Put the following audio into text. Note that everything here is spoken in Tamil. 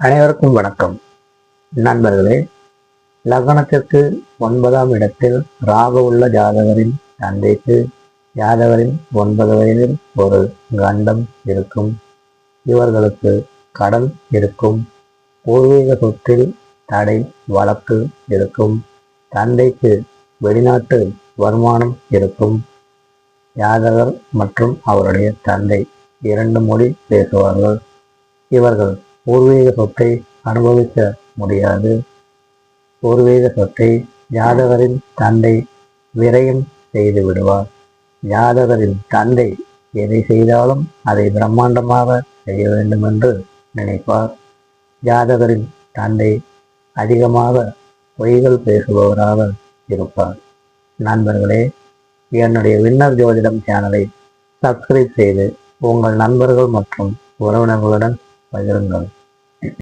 அனைவருக்கும் வணக்கம். நண்பர்களே லக்னத்திற்கு ஒன்பதாம் இடத்தில் ராகு உள்ள ஜாதகரின் தந்தைக்கு ஜாதகரின் ஒன்பது வயதில் ஒரு கண்டம் இருக்கும். இவர்களுக்கு கடன் இருக்கும். பூர்வீக சொத்தில் தடை வழக்கு இருக்கும். தந்தைக்கு வெளிநாட்டு வருமானம் இருக்கும். ஜாதகர் மற்றும் அவருடைய தந்தை இரண்டு மொழி பேசுவார்கள். இவர்கள் பூர்வீக சொத்தை அனுபவிக்க முடியாது. பூர்வீக சொத்தை ஜாதகரின் தந்தை விரயம் செய்து விடுவார். ஜாதகரின் தந்தை எதை செய்தாலும் அதை பிரம்மாண்டமாக செய்ய வேண்டும் என்று நினைப்பார். ஜாதகரின் தந்தை அதிகமாக பொய்கள் பேசுபவராக இருப்பார். நண்பர்களே என்னுடைய வின்னர் ஜோதிடம் சேனலை சப்ஸ்கிரைப் செய்து உங்கள் நண்பர்கள் மற்றும் உறவினர்களுடன் 我也不懂。